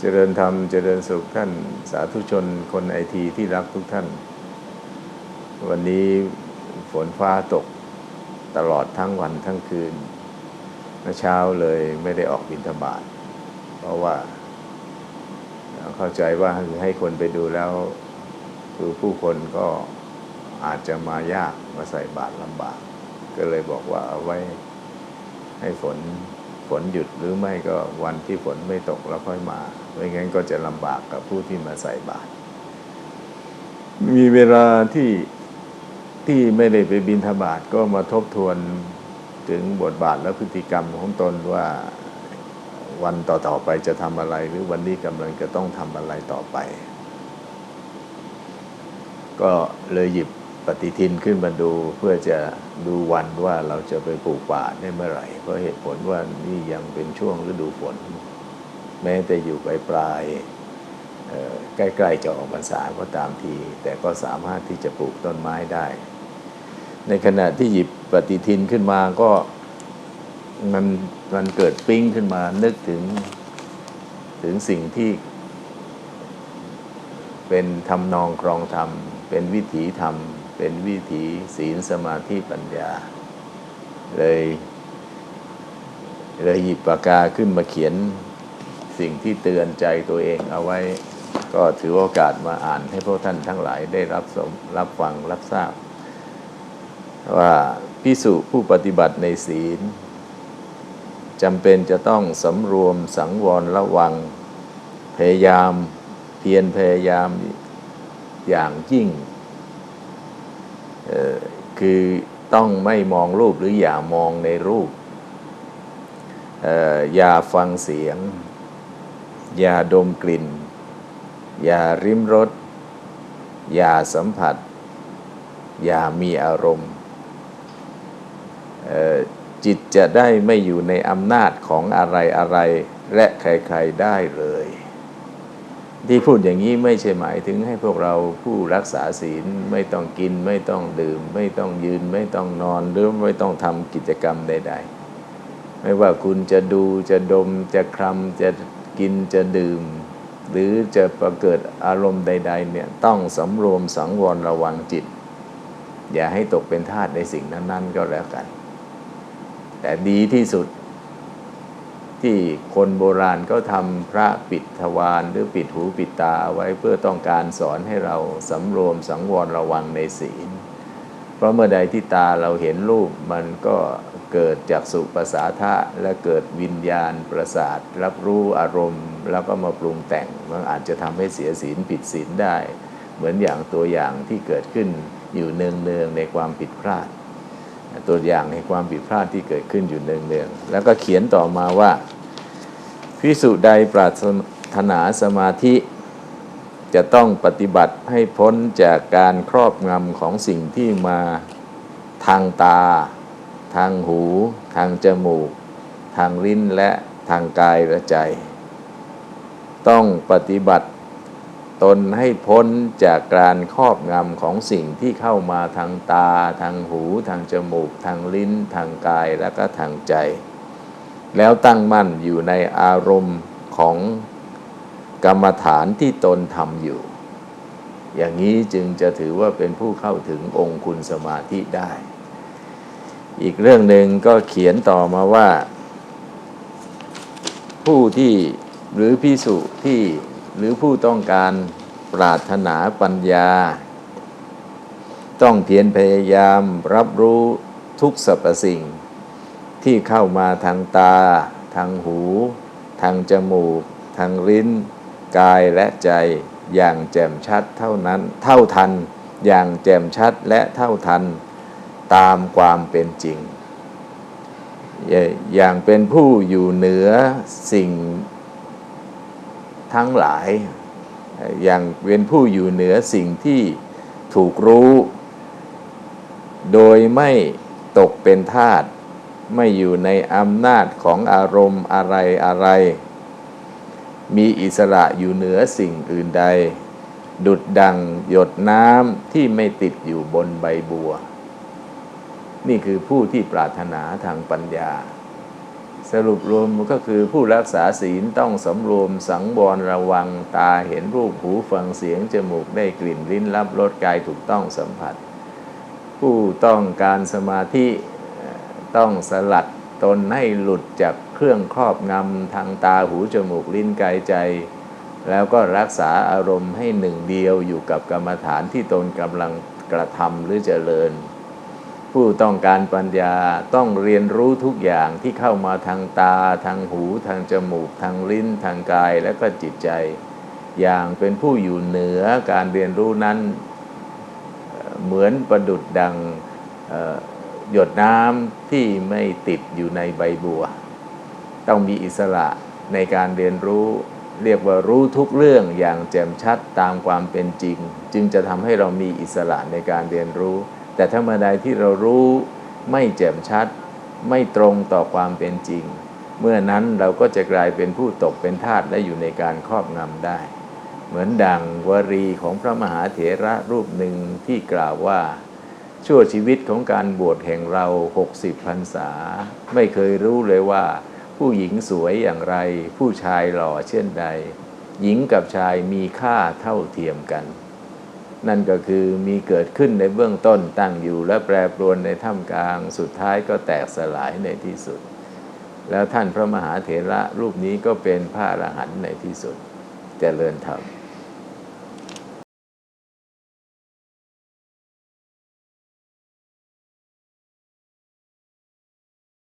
เจริญธรรม เจริญสุขท่านสาธุชนคนไอทีที่รักทุกท่าน วันนี้ฝนฟ้าตกตลอดทั้งวันทั้งคืนเมื่อเช้าเลยไม่ได้ออกบินทบาทเพราะว่า เข้าใจว่าให้คนไปดูแล้ว คือผู้คนก็อาจจะมายากมาใส่บาตรลำบาก ก็เลยบอกว่าเอาไว้ให้ฝน ฝนหยุดหรือไม่ก็วันที่ฝนไม่ตกแล้วค่อยมาไม่งั้นก็จะลำบากกับผู้ที่มาใส่บาตรมีเวลาที่ที่ไม่ได้ไปบินทบาทก็มาทบทวนถึงบทบาทและพฤติกรรมของตนว่าวันต่อๆไปจะทำอะไร หรือวันนี้กำลังจะต้องทำอะไรต่อไป ก็เลยหยิบ ปฏิทินขึ้นมาดูเพื่อจะดูวันว่าเราจะไปปลูกป่าได้เมื่อไหร่ เพราะเหตุผลว่านี่ยังเป็นช่วงฤดูฝน แม้แต่อยู่ปลายปลายใกล้ๆจะออกพรรษาก็ตามที แต่ก็สามารถที่จะปลูกต้นไม้ได้ ในขณะที่หยิบปฏิทินขึ้นมาก็มันมันเกิดปิ้งขึ้นมานึกถึงถึงสิ่งที่ เป็นทำนองครองธรรม เป็นวิถีธรรม เป็นวิถีศีลสมาธิปัญญา เลยเลยหยิบปากกาขึ้นมาเขียนสิ่งที่เตือนใจตัวเองเอาไว้ก็ถือโอกาสมาอ่านให้พวกท่านทั้งหลายได้รับสมรับฟังรับทราบ ว่าพิสุผู้ปฏิบัติในศีลจำเป็นจะต้องสำรวมสังวรระวัง พยายามเพียรพยายามอย่างยิ่ง คือต้องไม่มองรูปหรืออย่ามองในรูป อย่าฟังเสียง อย่าดมกลิ่น อย่าริมรส อย่าสัมผัส อย่ามีอารมณ์ จิตจะได้ไม่อยู่ในอำนาจของอะไรอะไรและใคร ๆ ได้เลย ที่พูดอย่างนี้ไม่ใช่หมายถึงให้พวกเราผู้รักษาศีลไม่ต้องกินไม่ต้องดื่ม ไม่ต้องยืนไม่ต้องนอนหรือไม่ต้องทำกิจกรรมใด ๆ ไม่ว่าคุณจะดูจะดมจะคลำจะกินจะดื่ม หรือจะประเกิดอารมณ์ใด ๆ เนี่ยต้องสำรวมสังวรระวังจิต อย่าให้ตกเป็นทาสในสิ่งนั้น ๆ ก็แล้วกัน แต่ดีที่สุด ที่คนโบราณก็ทำพระปิดทวารหรือปิดหูปิดตาไว้เพื่อต้องการสอนให้เราสำรวมสังวรระวังในศีล เพราะเมื่อใดที่ตาเราเห็นรูปมันก็เกิดจากสุภาษาทะและเกิดวิญญาณประสาท รับรู้อารมณ์ แล้วก็มาปรุงแต่งมันอาจจะทำให้เสียศีลผิดศีลได้ เหมือนอย่างตัวอย่างที่เกิดขึ้นอยู่เนืองๆในความผิดพลาดตัวอย่างในความผิดพลาดที่เกิดขึ้นอยู่เนืองๆ แล้วก็เขียนต่อมาว่า พิสุใดปรารถนาสมาธิจะต้องปฏิบัติให้พ้นจากการครอบงำของสิ่งที่มาทางตา ทางหู ทางจมูก ทางลิ้นและทางกายและใจ ต้องปฏิบัติตนให้พ้นจากการครอบงำของสิ่งที่เข้ามาทางตา ทางหู ทางจมูก ทางลิ้น ทางกายและก็ทางใจ แล้วตั้งมั่นอยู่ในอารมณ์ของกรรมฐานที่ตนทำอยู่ อย่างนี้จึงจะถือว่าเป็นผู้เข้าถึงองค์คุณสมาธิได้ อีกเรื่องหนึ่งก็เขียนต่อมาว่า ผู้ที่หรือพิสุที่หรือผู้ต้องการปรารถนาปัญญา ต้องเพียรพยายามรับรู้ทุกสรรพสิ่ง ที่เข้ามาทางตา ทางหู ทางจมูก ทางลิ้น กายและใจอย่างแจ่มชัดเท่านั้นเท่าทัน อย่างแจ่มชัดและเท่าทัน ตามความเป็นจริง อย่างเป็นผู้อยู่เหนือสิ่งทั้งหลาย อย่างเป็นผู้อยู่เหนือสิ่งที่ถูกรู้ โดยไม่ตกเป็นทาต ไม่อยู่ในอำนาจของอารมณ์อะไรอะไร มีอิสระอยู่เหนือสิ่งอื่นใด ดุดดังหยดน้ำที่ไม่ติดอยู่บนใบบัว นี่คือผู้ที่ปรารถนาทางปัญญา สรุปรวมก็คือผู้รักษาศีลต้องสำรวมสังวรระวังตาเห็นรูปหูฟังเสียง จมูกได้กลิ่นลิ้นรับรสกายถูกต้องสัมผัส ผู้ต้องการสมาธิ ต้องสลัดตนให้หลุดจากเครื่องครอบงำทางตาหูจมูกลิ้นกายใจ แล้วก็รักษาอารมณ์ให้หนึ่งเดียวอยู่กับกรรมฐานที่ตนกำลังกระทำหรือเจริญ ผู้ต้องการปัญญาต้องเรียนรู้ทุกอย่างที่เข้ามาทางตา ทางหู ทางจมูก ทางลิ้น ทางกายและก็จิตใจ อย่างเป็นผู้อยู่เหนือการเรียนรู้นั้นเหมือนประดุดดังเหยดน้ำที่ไม่ติดอยู่ในใบบัว ต้องมีอิสระในการเรียนรู้ เรียกว่ารู้ทุกเรื่องอย่างแจ่มชัดตามความเป็นจริง จึงจะทำให้เรามีอิสระในการเรียนรู้ แต่ถ้าเมื่อใดที่เรารู้ไม่แจ่มชัด ไม่ตรงต่อความเป็นจริง เมื่อนั้นเราก็จะกลายเป็นผู้ตกเป็นทาสและอยู่ในการครอบงำได้ เหมือนดังวรีของพระมหาเถระรูปหนึ่งที่กล่าวว่า ชั่วชีวิตของการบวชแห่งเรา 60พรรษา ไม่เคยรู้เลยว่า ผู้หญิงสวยอย่างไร ผู้ชายหล่อเช่นใด หญิงกับชายมีค่าเท่าเทียมกัน นั่นก็คือมีเกิดขึ้นในเบื้องต้นตั้งอยู่และแปรปรวนในท่ามกลาง สุดท้ายก็แตกสลายในที่สุด แล้วท่านพระมหาเถระรูปนี้ก็เป็นพระอรหันต์ในที่สุดเจริญธรรม